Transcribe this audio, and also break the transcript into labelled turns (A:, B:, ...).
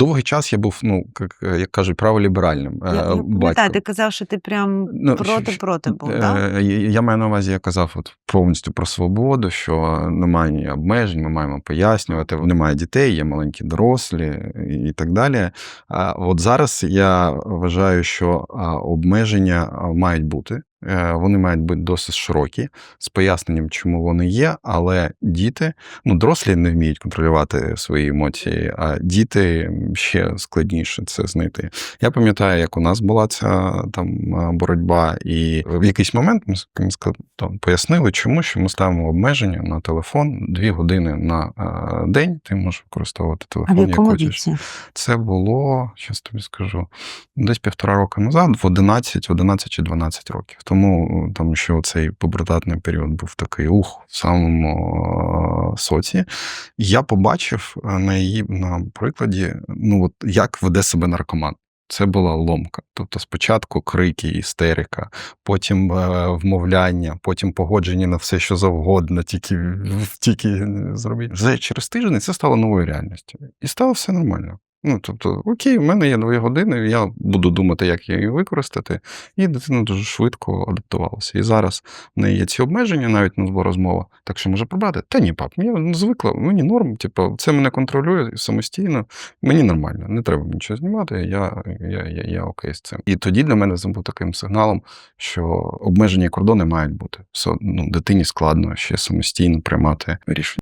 A: довгий час я був, ну як, як кажуть, праволіберальним
B: Я,
A: е,
B: я
A: батьком.
B: ти казав, що ти прям
A: Ну,
B: проти проти був,
A: Е,
B: так?
A: я- Я маю на увазі, я казав от повністю про свободу, що немає обмежень, ми маємо пояснювати. Немає дітей, є маленькі дорослі і так далі. А от зараз я вважаю, що обмеження мають бути. Е, Вони мають бути досить широкі з поясненням, чому вони є, але діти, ну дорослі не вміють контролювати свої емоції, а діти ще складніше це знайти. Я пам'ятаю, як у нас була ця там боротьба, і в якийсь момент ми там, пояснили, чому що ми ставимо обмеження на телефон дві години на а, день. Ти можеш використовувати
B: А
A: телефон,
B: в
A: як
B: якому
A: хочеш.
B: віці?
A: Це було, щас тобі скажу, десь півтора року назад, в 11, 11 чи 12 років. Тому е, там ще цей пубертатний період був такий ух в самому е, соці. Я побачив е, на її на прикладі, ну от як веде себе наркоман. Це була ломка. Тобто спочатку крики, істерика, потім е, вмовляння, потім погодження на все, що завгодно, тільки, тільки зробіть. Вже через тиждень це стало новою реальністю. І стало все нормально. Ну, тобто, окей, у мене є дві години, я буду думати, як її використати, і дитина дуже швидко адаптувалася. І зараз в неї є ці обмеження, навіть на збор розмова. Так що може побрати? Та ні, пап, я звикла, мені норм, типу, це мене контролює самостійно, мені нормально, не треба нічого знімати, я, я, я, я окей з цим. І тоді для мене це був таким сигналом, що обмеження кордони мають бути. Все, ну, дитині складно ще самостійно приймати рішення.